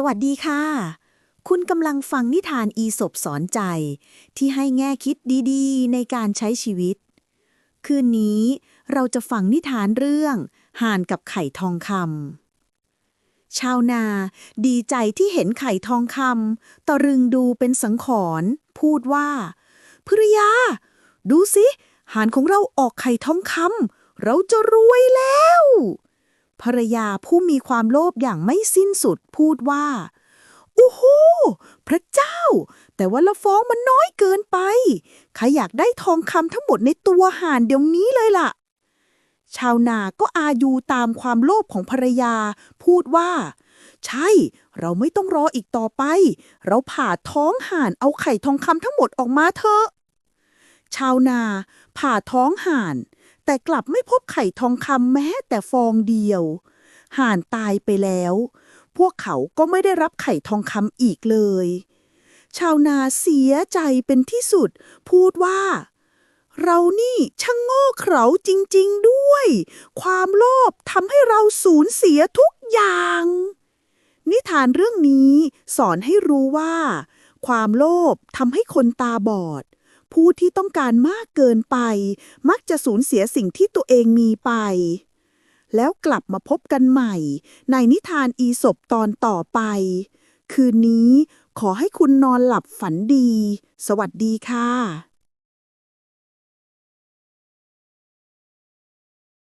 สวัสดีค่ะ คุณกำลังฟังนิทานอีสบสอนใจ ที่ให้แง่คิดดีๆ ในการใช้ชีวิต คืนนี้เราจะฟังนิทานเรื่อง ห่านกับไข่ทองคำชาวนาดีใจที่เห็นไข่ทองคำตะรึงดูเป็นสังขรพูดว่าภรยา ดูสิ ห่านของเราออกไข่ทองคำเราจะรวยแล้ว ภรรยาผู้มีความโลภอย่างไม่สิ้นสุดพูดว่าโอ้โหพระเจ้า แต่ว่าละฟองมันน้อยเกินไปข้าอยากได้ทองคำทั้งหมดในตัวห่านเดี๋ยวนี้เลยล่ะ ชาวนาก็อายูตามความโลภของภรรยา พูดว่า ใช่ เราไม่ต้องรออีกต่อไป เราผ่าท้องห่านเอาไข่ทองคำทั้งหมดออกมาเถอะ ชาวนาผ่าท้องห่าน แต่กลับไม่พบไข่ทองคำแม้แต่ฟองเดียว ห่านตายไปแล้ว พวกเขาก็ไม่ได้รับไข่ทองคำอีกเลย ชาวนาเสียใจเป็นที่สุด พูดว่า เรานี่ช่างโง่เขลาจริง ๆด้วย ความโลภทำให้เราสูญเสียทุกอย่าง นิทานเรื่องนี้สอนให้รู้ว่า ความโลภทำให้คนตาบอด ผู้ที่ต้องการมากเกินไป มักจะสูญเสียสิ่งที่ตัวเองมีไป แล้วกลับมาพบกันใหม่ ในนิทานอีสบตอนต่อไป คืนนี้ขอให้คุณนอนหลับฝันดี สวัสดีค่ะ